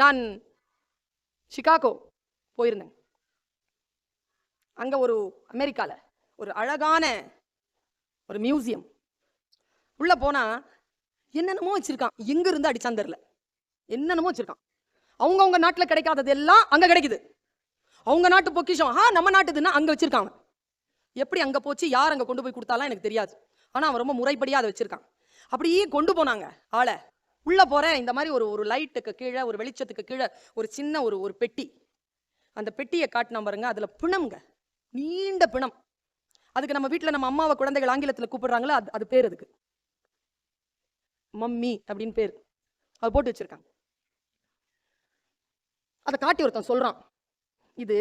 நான் சிகாகோ போயிருந்தேன். அங்கே ஒரு அமெரிக்காவில் ஒரு அழகான ஒரு மியூசியம். உள்ளே போனால் என்னென்னமோ வச்சுருக்கான். எங்கேருந்து அடிச்சான் என்னென்னமோ வச்சுருக்கான். அவங்கவுங்க நாட்டில் கிடைக்காதது எல்லாம் அங்கே கிடைக்குது. அவங்க நாட்டு பொக்கிஷம் ஆ நம்ம நாட்டுதுன்னா அங்கே வச்சுருக்காங்க எப்படி அங்கே போச்சு யார் அங்கே கொண்டு போய் கொடுத்தாலும் எனக்கு தெரியாது. ஆனால் அவன் ரொம்ப முறைப்படியாக அதை வச்சுருக்கான். அப்படியே கொண்டு போனாங்க ஆளை. உள்ளே போகிறேன் இந்த மாதிரி ஒரு ஒரு லைட்டுக்கு கீழே ஒரு வெளிச்சத்துக்கு கீழே ஒரு சின்ன ஒரு ஒரு பெட்டி. அந்த பெட்டியை காட்டினா பாருங்க. அதில் பிணம்ங்க. நீண்ட பிணம். அதுக்கு நம்ம வீட்டில் நம்ம அம்மாவை குழந்தைகள் ஆங்கிலத்தில் கூப்பிடுறாங்களோ அது அது பேர் அதுக்கு. மம்மி அப்படின்னு பேர். அது போட்டு வச்சுருக்காங்க. அதை காட்டி ஒருத்தன் சொல்கிறான் இது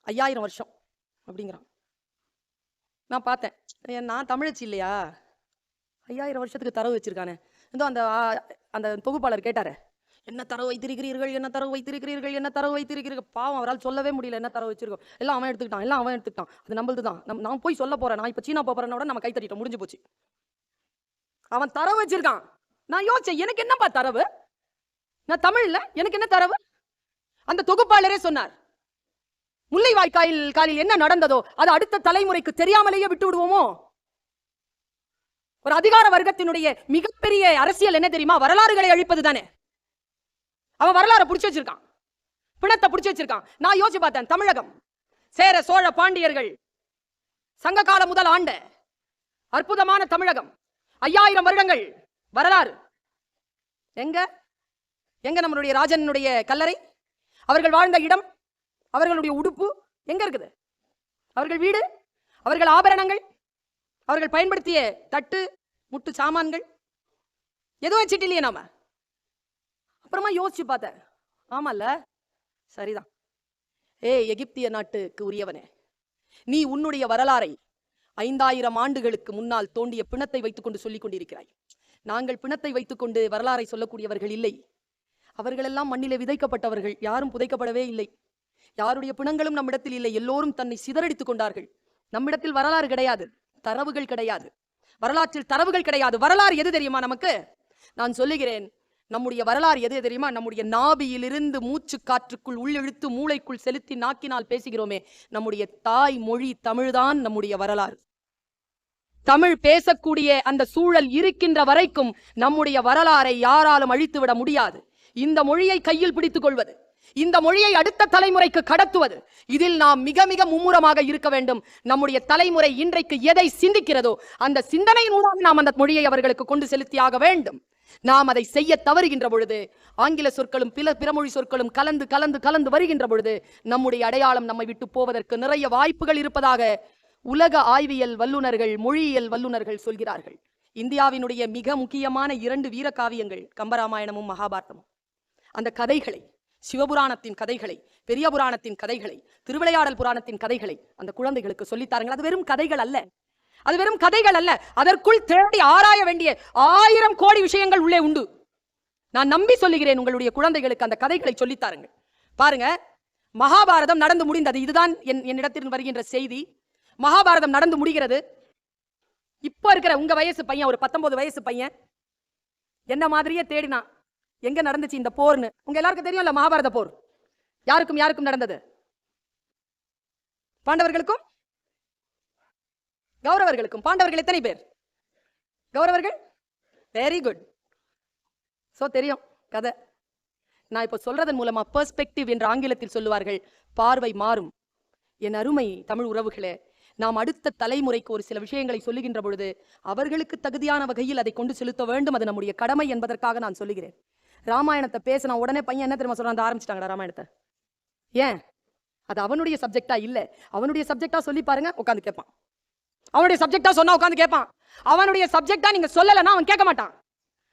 ஐயாயிரம் வருஷம் அப்படிங்கிறான். நான் பார்த்தேன். நான் தமிழச்சி இல்லையா? ஐயாயிரம் வருஷத்துக்கு தரவு வச்சிருக்கானே. இதோ அந்த அந்த தொகுப்பாளர் கேட்டார். என்ன தரவு வைத்திருக்கிறீர்கள்? என்ன தரவு வைத்திருக்கிறீர்கள்? என்ன தரவு வைத்திருக்கிறீர்கள்? பாவம் அவரால் சொல்லவே முடியல என்ன தரவு வச்சிருக்கோம். எல்லாம் அவன் எடுத்துக்கிட்டான் எல்லாம் அவன் எடுத்துக்கிட்டான். அது நம்மளது தான். நம் நான் போய் சொல்ல போறேன். நான் இப்போ சீனா போறேனோட நம்ம கை தட்டிட்டோம் முடிஞ்சு போச்சு. அவன் தரவு வச்சிருக்கான். நான் யோசிச்சேன் எனக்கு என்னப்பா தரவு? நான் தமிழ்ல எனக்கு என்ன தரவு? அந்த தொகுப்பாளரே சொன்னார். முல்லைவாய்க்காயில் காலில் என்ன நடந்ததோ அது அடுத்த தலைமுறைக்கு தெரியாமலேயே விட்டு விடுவோமோ ஒரு அதிகார வர்க்கத்தினுடைய மிகப்பெரிய அரசியல் என்ன தெரியுமா? வரலாறுகளை அழிப்பது தானே. அவன் வரலாறை பிடிச்சி வச்சிருக்கான். பிணத்தை பிடிச்சி வச்சிருக்கான். நான் யோசிச்சு பார்த்தேன் தமிழகம். சேர சோழ பாண்டியர்கள் சங்க காலம் முதல் ஆண்ட அற்புதமான தமிழகம். ஐயாயிரம் வருடங்கள் வரலாறு. எங்க? எங்க நம்மளுடைய ராஜனுடைய கல்லறை? அவர்கள் வாழ்ந்த இடம் அவர்களுடைய உடுப்பு எங்க இருக்குது? அவர்கள் வீடு அவர்கள் ஆபரணங்கள் அவர்கள் பயன்படுத்திய தட்டு முட்டு சாமான்கள். எதுவும் வச்சிட்டு இல்லையே நாம. அப்புறமா யோசிச்சு பார்த்தேன் ஆமால சரிதான். ஏ எகிப்திய நாட்டுக்கு உரியவனே. நீ உன்னுடைய வரலாறை ஐந்தாயிரம் ஆண்டுகளுக்கு முன்னால் தோண்டிய பிணத்தை வைத்துக்கொண்டு சொல்லிக் கொண்டிருக்கிறாய். நாங்கள் பிணத்தை வைத்துக்கொண்டு வரலாறை சொல்லக்கூடியவர்கள் இல்லை. அவர்களெல்லாம் மண்ணிலே விதைக்கப்பட்டவர்கள். யாரும் புதைக்கப்படவே இல்லை. யாருடைய பிணங்களும் நம்மிடத்தில் இல்லை. எல்லோரும் தன்னை சிதறடித்துக் கொண்டார்கள். நம்மிடத்தில் வரலாறு கிடையாது. தரவுகள் கிடையாது. வரலாற்றில் தரவுகள் கிடையாது. வரலாறு எது தெரியுமா நமக்கு? நான் சொல்லுகிறேன் நம்முடைய வரலாறு எது தெரியுமா? நம்முடைய நாபியிலிருந்து மூச்சு காற்றுக்குள் உள்ளிழுத்து மூளைக்குள் செலுத்தி நாக்கினால் பேசுகிறோமே நம்முடைய தாய் மொழி தமிழ்தான் நம்முடைய வரலாறு. தமிழ் பேசக்கூடிய அந்த சூழல் இருக்கின்ற வரைக்கும் நம்முடைய வரலாறை யாராலும் அழித்துவிட முடியாது. இந்த மொழியை கையில் பிடித்துக் கொள்வது இந்த மொழியை அடுத்த தலைமுறைக்கு கடத்துவது. இதில் நாம் மிக மிக மும்முரமாக இருக்க வேண்டும். நம்முடைய தலைமுறை இன்றைக்கு எதை சிந்திக்கிறதோ அந்த சிந்தனையினூடாக நாம் அந்த மொழியை அவர்களுக்கு கொண்டு செலுத்தியாக வேண்டும். நாம் அதை செய்ய தவறுகின்ற பொழுது ஆங்கில சொற்களும் பிற பிறமொழி சொற்களும் கலந்து கலந்து கலந்து வருகின்ற பொழுது நம்முடைய அடையாளம் நம்மை விட்டு போவதற்கு நிறைய வாய்ப்புகள் இருப்பதாக உலக ஆய்வியல் வல்லுனர்கள் மொழியியல் வல்லுனர்கள் சொல்கிறார்கள். இந்தியாவினுடைய மிக முக்கியமான இரண்டு வீர காவியங்கள் கம்பராமாயணமும் மகாபாரதமும். அந்த கதைகளை சிவபுராணத்தின் கதைகளை பெரிய புராணத்தின் கதைகளை திருவிளையாடல் புராணத்தின் கதைகளை அந்த குழந்தைகளுக்கு சொல்லித்தாருங்கள். அது வெறும் கதைகள் அல்ல. அது வெறும் கதைகள் அல்ல. அதற்குள் தேடி ஆராய வேண்டிய ஆயிரம் கோடி விஷயங்கள் உள்ளே உண்டு. நான் நம்பி சொல்லுகிறேன் உங்களுடைய குழந்தைகளுக்கு அந்த கதைகளை சொல்லித்தாருங்கள். பாருங்க மகாபாரதம் நடந்து முடிந்தது. இதுதான் என் என்னிடத்தில் வருகின்ற செய்தி. மகாபாரதம் நடந்து முடிகிறது. இப்போ இருக்கிற உங்க வயசு பையன் ஒரு பத்தொன்பது வயசு பையன் என்ன மாதிரியே தேடினான். எங்க நடந்துச்சு இந்த போர்னு? உங்க எல்லாருக்கும் தெரியும்ல மகாபாரத போர்? யாருக்கும் யாருக்கும் நடந்தது? பாண்டவர்களுக்கும்? கௌரவர்களுக்கும். பாண்டவர்கள் எத்தனை பேர்? கௌரவர்கள்? வெரி குட் சோ தெரியும் கதை. நான் இப்போ சொல்றதன் மூலமா பெர்ஸ்பெக்டிவ் என்று ஆங்கிலத்தில் சொல்லுவார்கள் பார்வை மாறும். என் அருமை தமிழ் உறவுகளே நாம் அடுத்த தலைமுறைக்கு ஒரு சில விஷயங்களை சொல்லுகின்ற பொழுது அவர்களுக்கு தகுதியான வகையில் அதை கொண்டு செலுத்த வேண்டும் அது நம்முடைய கடமை என்பதற்காக நான் சொல்லுகிறேன். ராமாயணத்தை பேசின உடனே பையன் என்ன தெரியுமா சொல்றான்? ஆரம்பிச்சிட்டாங்கடா ராமாயணத்தை. ஏன்? அது அவனுடைய சப்ஜெக்டா இல்ல. அவனுடைய சப்ஜெக்டா சொல்லி பாருங்க உட்காந்து கேட்பான் அவனுடைய சப்ஜெக்டா சொன்னா உட்காந்து கேட்பான் அவனுடைய சப்ஜெக்டா நீங்க சொல்லலைன்னா அவன் கேட்க மாட்டான்.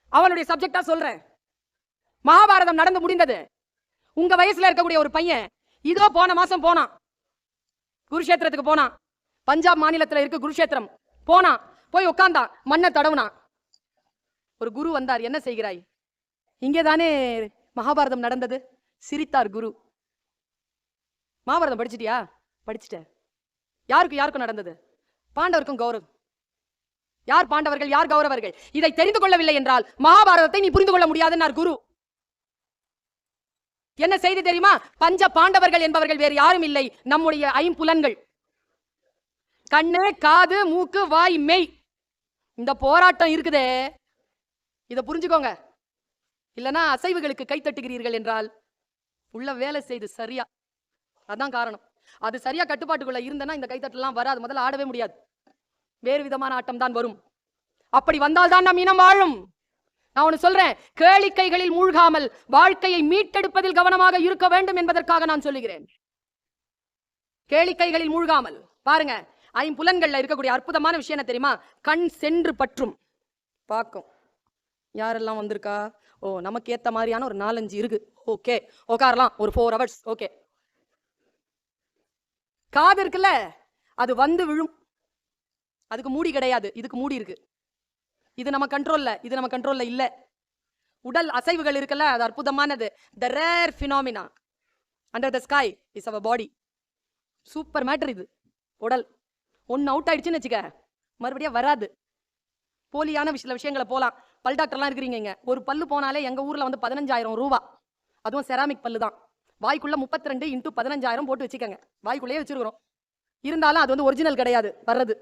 அவனுடைய சப்ஜெக்டா சொல்றேன். மகாபாரதம் நடந்து முடிந்தது. உங்க வயசுல இருக்கக்கூடிய ஒரு பையன் இதோ போன மாசம் போனான். குருஷேத்திரத்துக்கு போனான். பஞ்சாப் மாநிலத்துல இருக்கு குருஷேத்திரம் போனான். போய் உட்காந்தான் மண்ணை தடவுனான். ஒரு குரு வந்தார் என்ன செய்கிறாய்? இங்கே தானே மகாபாரதம் நடந்தது? சிரித்தார் குரு. மகாபாரதம் படிச்சிட்டியா? படிச்சிட்ட யாருக்கு யாருக்கும் நடந்தது? பாண்டவருக்கும் கௌரவம். யார் பாண்டவர்கள் யார் கௌரவர்கள்? இதை தெரிந்து கொள்ளவில்லை என்றால் மகாபாரதத்தை நீ புரிந்து கொள்ள முடியாதுன்னார் குரு. என்ன செய்தி தெரியுமா? பஞ்ச பாண்டவர்கள் என்பவர்கள் வேறு யாரும் இல்லை. நம்முடைய ஐம்புலன்கள். கண்ணு காது மூக்கு வாய் மெய். இந்த போராட்டம் இருக்குதே. இதை புரிஞ்சுக்கோங்க. இல்லனா அசைவுகளுக்கு கை தட்டுகிறீர்கள் என்றால் உள்ள வேலை செய்து சரியா? அதான் காரணம். அது சரியா கட்டுப்பாட்டுக்குள்ள இருந்தனா இந்த கைத்தட்டலாம் வராது. முதல்ல ஆடவே முடியாது. வேறு விதமான ஆட்டம் தான் வரும். அப்படி வந்தால்தான் நம் இனம் வாழும். நான் ஒண்ணு சொல்றேன். கேளிக்கைகளில் மூழ்காமல் வாழ்க்கையை மீட்டெடுப்பதில் கவனமாக இருக்க வேண்டும் என்பதற்காக நான் சொல்லுகிறேன். கேளிக்கைகளில் மூழ்காமல். பாருங்க ஐம்புலன்கள்ல இருக்கக்கூடிய அற்புதமான விஷயம் என்ன தெரியுமா? கண் சென்று பற்றும். பார்க்கும். யாரெல்லாம் வந்திருக்கா? ஓ நமக்கு ஏத்த மாதிரியான ஒரு நாலஞ்சு இருக்கு. ஓகே உட்காரலாம் ஒரு ஃபோர் ஹவர்ஸ் ஓகே. காது இருக்குல்ல? அது வந்து விழும். அதுக்கு மூடி கிடையாது. இதுக்கு மூடி இருக்கு. இது நம்ம கண்ட்ரோல்ல இது நம்ம கண்ட்ரோல்ல இல்ல. உடல் அசைவுகள் இருக்குல்ல? அது அற்புதமானது. The rare phenomena under the sky is our body super matter இது. உடல். ஒன்னு அவுட் ஆயிடுச்சுன்னு வச்சுக்க. மறுபடியும் வராது. போலியான விஷய விஷயங்களை போலாம். பல் டாக்டர்லாம் இருக்கிறீங்க இங்கே ஒரு பல்லு போனாலே எங்கள் ஊரில் வந்து பதினஞ்சாயிரம் ரூபா. அதுவும் செராமிக் பல்லு தான். வாய்க்குள்ள முப்பத்தி ரெண்டு இன்ட்டு பதினஞ்சாயிரம் போட்டு வச்சுக்கோங்க. வாய்க்குள்ளேயே வச்சிருக்கிறோம். இருந்தாலும் அது வந்து ஒரிஜினல் கிடையாது வர்றது.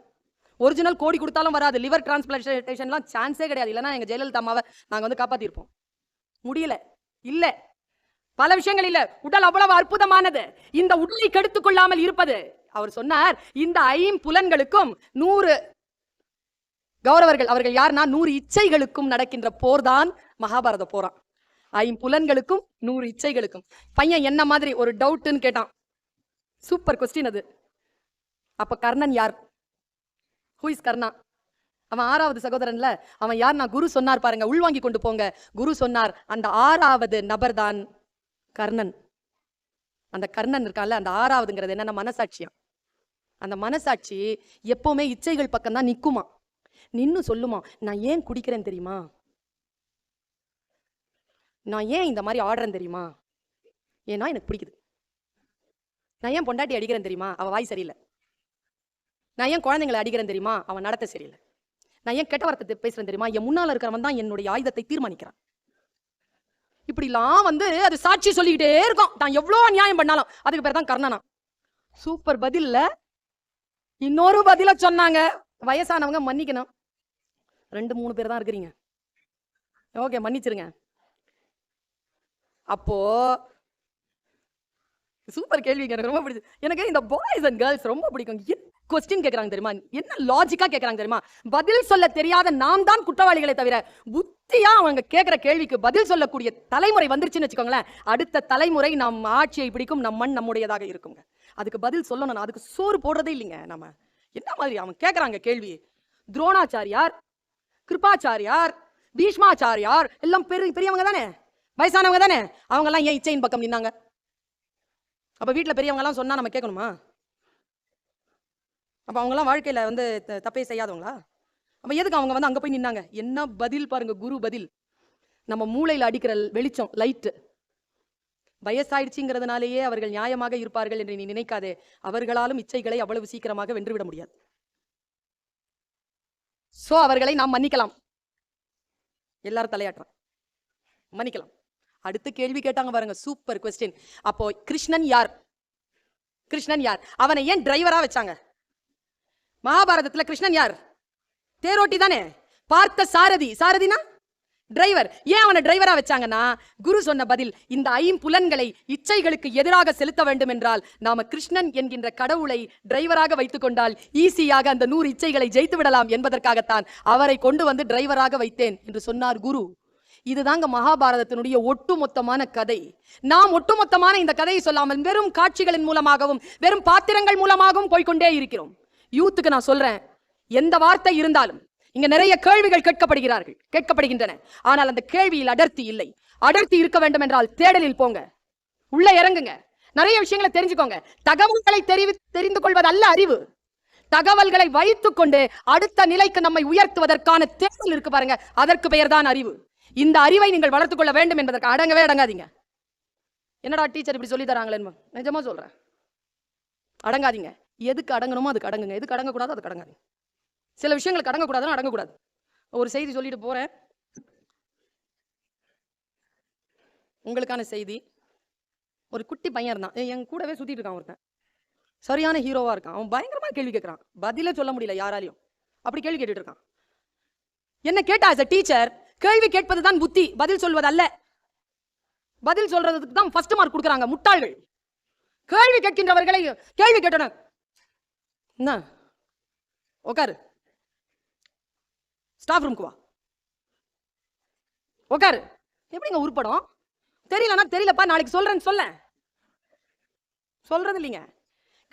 ஒரிஜினல் கோடி கொடுத்தாலும் வராது. லிவர் டிரான்ஸ்பிளான்டேஷன்லாம் சான்ஸே கிடையாது. இல்லைன்னா எங்க ஜெயலலிதா அம்மாவை நாங்கள் வந்து காப்பாத்திருப்போம். முடியல. இல்லை. பல விஷயங்கள் இல்ல. உடல் அவ்வளவு அற்புதமானது. இந்த உடலை கெடுத்துக் கொள்ளாமல் இருப்பது. அவர் சொன்னார் இந்த ஐம்புலன்களுக்கும் நூறு கௌரவர்கள் அவர்கள் யாருன்னா நூறு இச்சைகளுக்கும் நடக்கின்ற போர்தான் மகாபாரத போரான். ஐம்புலன்களுக்கும் நூறு இச்சைகளுக்கும். பையன் என்ன மாதிரி ஒரு டவுட்னு கேட்டான். சூப்பர் கொஸ்டின் அது. அப்ப கர்ணன் யார்? ஹூஇஸ் கர்ணா? அவன் ஆறாவது சகோதரன்ல அவன் யார் நான் குரு சொன்னார் பாருங்க உள்வாங்கி கொண்டு போங்க. குரு சொன்னார் அந்த ஆறாவது நபர் தான் கர்ணன். அந்த கர்ணன் இருக்கான்ல அந்த ஆறாவதுங்கிறது என்னன்னா மனசாட்சியா அந்த மனசாட்சி எப்பவுமே இச்சைகள் பக்கம் தான் நிக்குமா நின்னு சொல்லுமா நான் ஏன் குடிக்கிறேன் தெரியுமா? நான் ஏன் இந்த மாதிரி ஆடுறேன் தெரியுமா? ஏன்னா எனக்கு பிடிக்குது. நான் ஏன் பொண்டாட்டி அடிக்கிறேன் தெரியுமா? அவ வாய் சரியில்லை. நான் ஏன் குழந்தைங்களை அடிக்கிறேன் தெரியுமா? அவன் நடத்த சரியில்லை. நான் ஏன் கெட்ட வார்த்தை பேசுறேன் தெரியுமா? என் முன்னால இருக்கிறவன் தான் என்னுடைய ஆயுதத்தை தீர்மானிக்கிறான். இப்படிலாம் வந்து அது சாட்சி சொல்லிக்கிட்டே இருக்கும். தான் எவ்வளோ அநியாயம் பண்ணாலும் அதுக்கு பேர் தான் கர்ணனா. சூப்பர் பதில்ல இன்னொரு பதில சொன்னாங்க. வயசானவங்க மன்னிக்கணும். ரெண்டு மூணு பேர் தான் இருக்கிறீங்க. ஓகே மன்னிச்சிருங்க. அப்போ சூப்பர் கேள்விங்க எனக்கு ரொம்ப பிடிச்சது எனக்கு இந்த பாய்ஸ் அண்ட் கேர்ள்ஸ் ரொம்ப பிடிக்கும். கொஸ்டின் கேட்கறாங்க தெரியுமா? என்ன லாஜிக்கா கேட்கறாங்க தெரியுமா? பதில் சொல்ல தெரியாத நாம் தான் குற்றவாளிகளை தவிர புத்தியா அவங்க கேட்கிற கேள்விக்கு பதில் சொல்லக்கூடிய தலைமுறை வந்துருச்சுன்னு வச்சுக்கோங்களேன். அடுத்த தலைமுறை நம் ஆட்சியை பிடிக்கும் நம் மண் நம்முடையதாக இருக்குங்க. அதுக்கு பதில் சொல்லணும் அதுக்கு சோறு போடுறதே இல்லைங்க நம்ம. என்ன மாதிரி அவங்க கேட்கறாங்க கேள்வி? துரோணாச்சாரியார் கிருபாச்சாரியார் பீஷ்மாச்சாரியார் எல்லாம் பெரிய பெரியவங்க தானே வயசானவங்க தானே அவங்க எல்லாம் ஏன் இச்சையின் பக்கம் நின்னாங்க? அப்ப வீட்ல பெரியவங்க எல்லாம் சொன்னா நம்ம கேட்கணுமா அப்ப அவங்க எல்லாம் வாழ்க்கையில வந்து தப்பே செய்யாதவங்களா? அப்ப எதுக்கு அவங்க வந்து அங்க போய் நின்னாங்க? என்ன பதில் பாருங்க குரு பதில். நம்ம மூளையில அடிக்கிற வெளிச்சம் லைட்டு வயசாயிடுச்சுங்கிறதுனாலேயே அவர்கள் நியாயமாக இருப்பார்கள் என்று நீ நினைக்காதே. அவர்களாலும் இச்சைகளை அவ்வளவு சீக்கிரமாக வென்றுவிட முடியாது. சோ அவர்களை நாம் மன்னிக்கலாம். எல்லாரும் தலையாட்டுறோம். மன்னிக்கலாம். அடுத்து கேள்வி கேட்டாங்க பாருங்க. சூப்பர் கொஸ்டின் அப்போ கிருஷ்ணன் யார்? கிருஷ்ணன் யார்? அவனை ஏன் டிரைவரா வச்சாங்க? மகாபாரதத்துல கிருஷ்ணன் யார்? தேரோட்டி தானே? பார்த்த சாரதி. சாரதினா? டிரைவர் ஏன் அவனை டிரைவரா வச்சாங்கன்னா? குரு சொன்ன பதில் இந்த ஐம்புலன்களை இச்சைகளுக்கு எதிராக செலுத்த வேண்டும் என்றால் நாம கிருஷ்ணன் என்கின்ற கடவுளை டிரைவராக வைத்துக் கொண்டால் ஈஸியாக அந்த நூறு இச்சைகளை ஜெயித்து விடலாம் என்பதற்காகத்தான் அவரை கொண்டு வந்து டிரைவராக வைத்தேன் என்று சொன்னார் குரு. இதுதாங்க மகாபாரதத்தினுடைய ஒட்டுமொத்தமான கதை. நாம் ஒட்டுமொத்தமான இந்த கதையை சொல்லாமல் வெறும் காட்சிகளின் மூலமாகவும் வெறும் பாத்திரங்கள் மூலமாகவும் போய்க்கொண்டே இருக்கிறோம். யூத்துக்கு நான் சொல்றேன் எந்த வார்த்தை இருந்தாலும் இங்க நிறைய கேள்விகள் கேட்கப்படுகிறார்கள் கேட்கப்படுகின்றன. ஆனால் அந்த கேள்வியில் அடர்த்தி இல்லை. அடர்த்தி இருக்க வேண்டும் என்றால் தேடலில் போங்க. உள்ள இறங்குங்க. நிறைய விஷயங்களை தெரிஞ்சுக்கோங்க. தகவல்களை தெரிவி தெரிந்து கொள்வது அல்ல அறிவு. தகவல்களை வைத்துக்கொண்டு அடுத்த நிலைக்கு நம்மை உயர்த்துவதற்கான தேடல் இருக்கு பாருங்க. அதற்கு பெயர்தான் அறிவு. இந்த அறிவை நீங்கள் வளர்த்துக் கொள்ள வேண்டும் என்பதற்கு அடங்கவே அடங்காதீங்க. என்னடா டீச்சர் இப்படி சொல்லி தராங்களேன்னு நிஜமா சொல்றேன். அடங்காதீங்க. எதுக்கு அடங்கணுமோ அதுக்கு அடங்குங்க. எதுக்கு அடங்கக்கூடாதோ அதுக்கு அடங்காதீங்க. சில விஷயங்களுக்கு அடங்கக்கூடாதுன்னா அடங்கக்கூடாது. ஒரு செய்தி சொல்லிட்டு போறேன். உங்களுக்கான செய்தி. ஒரு குட்டி பையன் இருந்தான். என் கூடவே சுத்திட்டு இருக்கான் ஒருத்தன். சரியான ஹீரோவா இருக்கான். அவன் பயங்கரமா கேள்வி கேட்கறான் பதிலே சொல்ல முடியல யாராலையும். அப்படி கேள்வி கேட்டுட்டு இருக்கான். என்ன கேட்டா as அ டீச்சர் கேள்வி கேட்பது தான் புத்தி. பதில் சொல்வது அல்ல பதில் சொல்றதுக்கு தான் ஃபர்ஸ்ட் மார்க் கொடுக்குறாங்க முட்டாள்கள். கேள்வி கேட்கின்றவர்களை கேள்வி கேட்டன என்ன? உட்காரு ஸ்டாஃப் ரூம்க்கு வா. உக்காரு. எப்படிங்க உருப்படம் தெரியலனா தெரியலப்பா நாளைக்கு சொல்றேன்னு சொல்ல சொல்றது இல்லைங்க.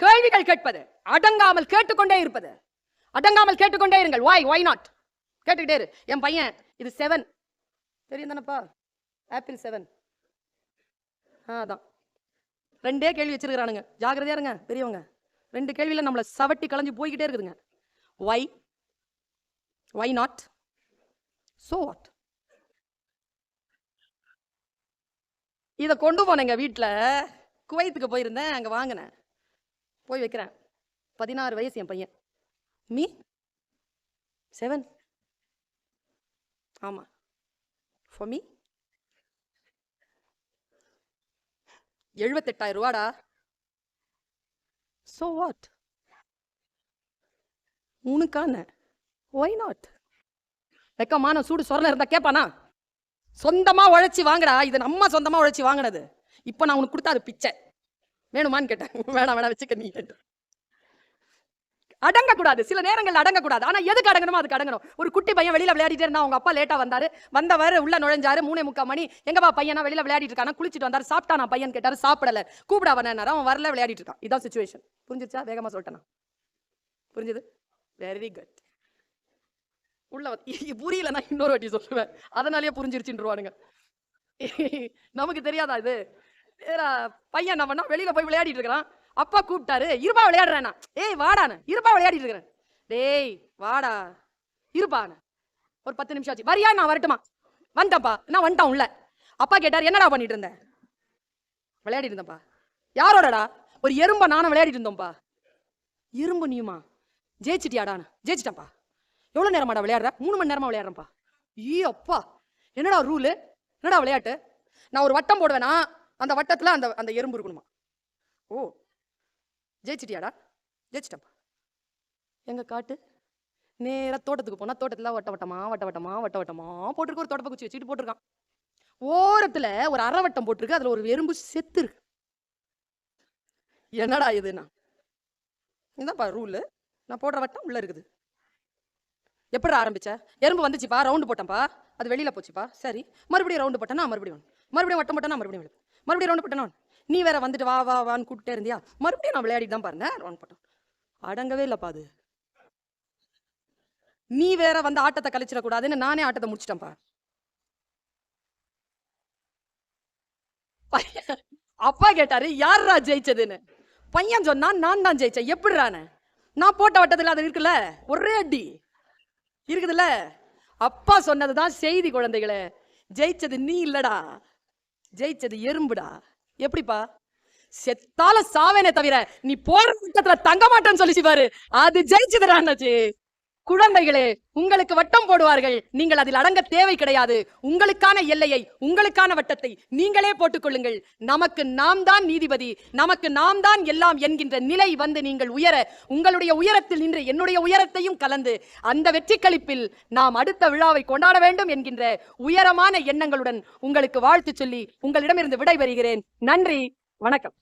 கேள்விகள் கேட்பது அடங்காமல் கேட்டுக்கொண்டே இருப்பது. அடங்காமல் கேட்டுக்கொண்டே இருங்கள். வாய் ஒய் நாட் கேட்டுக்கிட்டே இரு. என் பையன் இது செவன் தெரியும் தானப்பா ஆப்பிள் செவன் ஆ அதான். ரெண்டே கேள்வி வச்சிருக்கிறானுங்க. ஜாக்கிரதையா இருங்க பெரியவங்க. ரெண்டு கேள்வியில் நம்மளை சவட்டி களைஞ்சு போய்கிட்டே இருக்குதுங்க. Why why not so what? இதை கொண்டு போனேங்க வீட்டில் குவைத்துக்கு போயிருந்தேன் அங்கே வாங்கினேன். போய் வைக்கிறேன். பதினாறு வயசு என் பையன். மீ செவன் ஆமாம் ஃபார் மீ எழுபத்தெட்டாயிரம் ரூபாடா? ஸோ வாட் உனக்கான ஒய் நாட் வெக்கமான சூடு சொரணை இருந்தா கேட்பானா சொந்தமா உழைச்சி வாங்கடா. இது நம்ம சொந்தமா உழைச்சி வாங்கினது. இப்போ நான் உனக்கு கொடுத்தா அது பிச்சை. வேணுமான்னு கேட்டேன். வேணாம் வேணாம் வச்சுக்க நீ அடங்கக்கூடாது. சில நேரங்கள் அடங்கக்கூடாது. ஆனால் எதுக்கு அடங்கணுமோ அதுக்கு அடங்கணும். ஒரு குட்டி பையன் வெளியில் விளையாடிட்டே இருந்தா அவங்க அப்பா லேட்டாக வந்தார். வந்தவர் உள்ள நுழைஞ்சாரு. மூணே முக்கால் மணி. எங்கப்பா பையனா வெளியில் விளையாடிட்டு இருக்கானா? குளிச்சிட்டு சாப்பிட்டா நான் பையன் கேட்டார். சாப்பிடல. கூப்பிட அவனாரு அவன் வரல விளையாடிட்டு இருக்கான். இதான் சுச்சுவேஷன் புரிஞ்சிருச்சா? வேகமாக சொல்லிட்டேனா புரிஞ்சுது? வெரி குட் உள்ள புரியலன்னா இன்னொரு வாட்டி சொல்லுவேன். அதனாலயே புரிஞ்சிருச்சுருவானுங்க நமக்கு தெரியாதா இது? பையன் என்ன பண்ணா வெளியில போய் விளையாடிட்டு இருக்கிறான். அப்பா கூப்பிட்டாரு இருப்பா விளையாடுறானா ஏய் வாடான்னு இருப்பா விளையாடிட்டு இருக்கிறேன். டேய் வாடா இருப்பான்னு ஒரு பத்து நிமிஷம் ஆச்சு. வரியா? நான் வரட்டுமா? வந்துட்டப்பா நான் வந்துட்டான் உள்ள. அப்பா கேட்டார் என்னடா பண்ணிட்டு இருந்த? விளையாடிட்டு இருந்தேன்ப்பா. யாரோடடா? ஒரு எறும்ப நானும் விளையாடிட்டு இருந்தோம்ப்பா. எறும்பு நீயுமா? ஜெயிச்சிட்டியாடான்னு ஜெயிச்சிட்டேன்ப்பா. எவ்வளோ நேரமாடா விளையாடுற? மூணு மணி நேரமா விளையாடுறேன்ப்பா. ஈ அப்பா என்னடா ரூலு என்னடா விளையாட்டு? நான் ஒரு வட்டம் போடுவேனா? அந்த வட்டத்தில் அந்த அந்த எறும்பு இருக்கணுமா? ஓ. ஜெயிச்சிட்டியாடா? ஜெயிச்சிட்டேன்ப்பா. எங்கள் காட்டு? நேராக தோட்டத்துக்கு போனால் தோட்டத்தில் வட்ட வட்டமா வட்ட வட்டமா வட்ட வட்டமா போட்டிருக்கு. ஒரு தொடப்ப குச்சி வச்சுட்டு போட்டிருக்கான். ஓரத்தில் ஒரு அரை வட்டம் போட்டிருக்கு. அதில் ஒரு எறும்பு செத்து இருக்கு. என்னடா இதுண்ணா இதான்ப்பா ரூலு நான் போடுற வட்டம் உள்ளே இருக்குது. எப்படி ஆரம்பிச்ச? எறும்பு வந்துச்சுப்பா ரவுண்டு போட்டேன்ப்பா அது வெளியில போச்சுப்பா. சரி மறுபடியும் ரவுண்டு போட்டேன்னா மறுபடியும் ஒன்று மறுபடியும் வட்டம் போட்டேன்னா மறுபடியும் விழுது மறுபடியும் ரவுண்டு போட்டேன்னா நீ வேற வந்துட்டு வா வா வான்னு கூப்பிட்டே இருந்தியா? மறுபடியும் நான் விளையாடிட்டு தான் பாருங்க. ரவுண்ட் போட்டோம். அடங்கவே இல்லைப்பா அது. நீ வேற வந்து ஆட்டத்தை கழிச்சிடக்கூடாதுன்னு நானே ஆட்டத்தை முடிச்சிட்டேன்ப்பா. பையன் அப்பா கேட்டாரு யார்ரா ஜெயிச்சதுன்னு? பையன் சொன்னா நான் தான் ஜெயிச்சேன். எப்படிறானே நான் போட்ட வட்டத்தில் அது இருக்குல்ல ஒரே அடி. இருக்குதுல்ல? அப்பா சொன்னதுதான் செய்தி குழந்தைகளே. ஜெயிச்சது நீ இல்லடா. ஜெயிச்சது எறும்புடா. எப்படிப்பா? செத்தால சாவேனே தவிர நீ போற வட்டத்துல தங்க மாட்டேன்னு சொல்லிச்சு பாரு. அது ஜெயிச்சதுடா அண்ணாச்சி. குழந்தைகளே உங்களுக்கு வட்டம் போடுவார்கள். நீங்கள் அதில் அடங்க தேவை கிடையாது. உங்களுக்கான எல்லையை உங்களுக்கான வட்டத்தை நீங்களே போட்டுக்கொள்ளுங்கள். நமக்கு நாம் தான் நீதிபதி நமக்கு நாம் தான் எல்லாம் என்கின்ற நிலை வந்து நீங்கள் உயர உங்களுடைய உயரத்தில் நின்று என்னுடைய உயரத்தையும் கலந்து அந்த வெற்றி கழிப்பில் நாம் அடுத்த விழாவை கொண்டாட வேண்டும் என்கின்ற உயரமான எண்ணங்களுடன் உங்களுக்கு வாழ்த்து சொல்லி உங்களிடமிருந்து விடைபெறுகிறேன். நன்றி வணக்கம்.